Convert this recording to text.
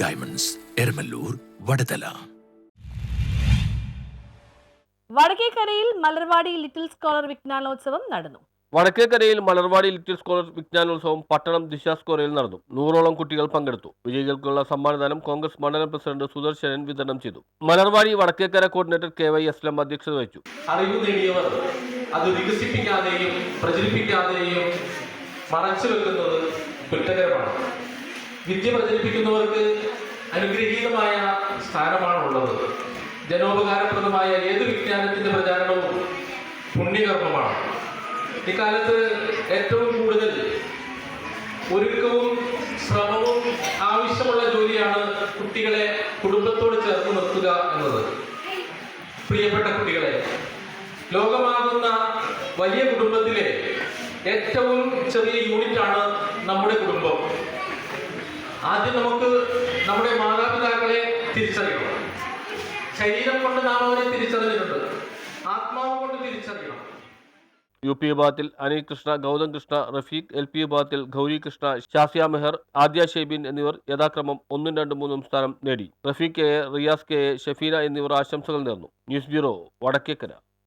Diamonds Eramallur Vadathala വടക്കേക്കരയിൽ Malarvadi little scholar വിജ്ഞാനോത്സവം നടന്നു. വടക്കേക്കരയിൽ മലർവാടി ലിറ്റിൽ സ്കോളർ വിജ്ഞാനോത്സവം പട്ടണം ദിശ സ്കോറയിൽ നടന്നു. നൂറോളം കുട്ടികൾ പങ്കെടുത്തു. വിജയികൾക്കുള്ള സമ്മാനദാനം കോൺഗ്രസ് മണ്ഡലം പ്രസിഡന്റ് സുദർശനൻ വിതരണം ചെയ്തു. Malarvadi Vadakkekara coordinator K Y Aslam അധ്യക്ഷത വഹിച്ചു. അറിവ് നേടിയവർ അത് വികസിപ്പിക്കാതെയും പ്രചരിപ്പിക്കാതെയും മറച്ചു വെക്കുന്നത് കുറ്റകരമാണ് വിദ്യ പ്രചരിപ്പിക്കുന്നവർക്ക് അനുഗ്രഹീതമായ സ്ഥാനമാണുള്ളത്. ജനോപകാരപ്രദമായ ഏത് വിജ്ഞാനത്തിന്റെ പ്രചാരണവും പുണ്യകർമ്മമാണ്. ഇക്കാലത്ത് ഏറ്റവും കൂടുതൽ ഒരുക്കവും ശ്രമവും ആവശ്യമുള്ള ജോലിയാണ് കുട്ടികളെ കുടുംബത്തോട് ചേർത്ത് നിർത്തുക എന്നത്. പ്രിയപ്പെട്ട കുട്ടികളെ ലോകമാകുന്ന വലിയ കുടുംബത്തിലെ ഏറ്റവും ചെറിയ യൂണിറ്റാണ് നമ്മുടെ കുടുംബം. ആദ്യം നമുക്ക് നമ്മുടെ മാതാപിതാക്കളെ തിരിച്ചറിയണം. ശരീരം കൊണ്ട് നാം അവരെ തിരിച്ചറിഞ്ഞിട്ടുണ്ട്. ആത്മാവ് കൊണ്ട് തിരിച്ചറിയണം. യു പി വിഭാഗത്തിൽ അനിൽ കൃഷ്ണ ഗൗതം കൃഷ്ണ റഫീഖ് എൽ പി വിഭാഗത്തിൽ ഗൗരി കൃഷ്ണ ഷാഫിയ മെഹർ ആദ്യ ഷെയ്ബിൻ എന്നിവർ യഥാക്രമം ഒന്നും രണ്ടും മൂന്നും സ്ഥാനം നേടി. റഫീഖ് കെ റിയാസ് കെ ഷഫീന എന്നിവർ ആശംസകൾ നേർന്നു. News bureau Vadakkekara.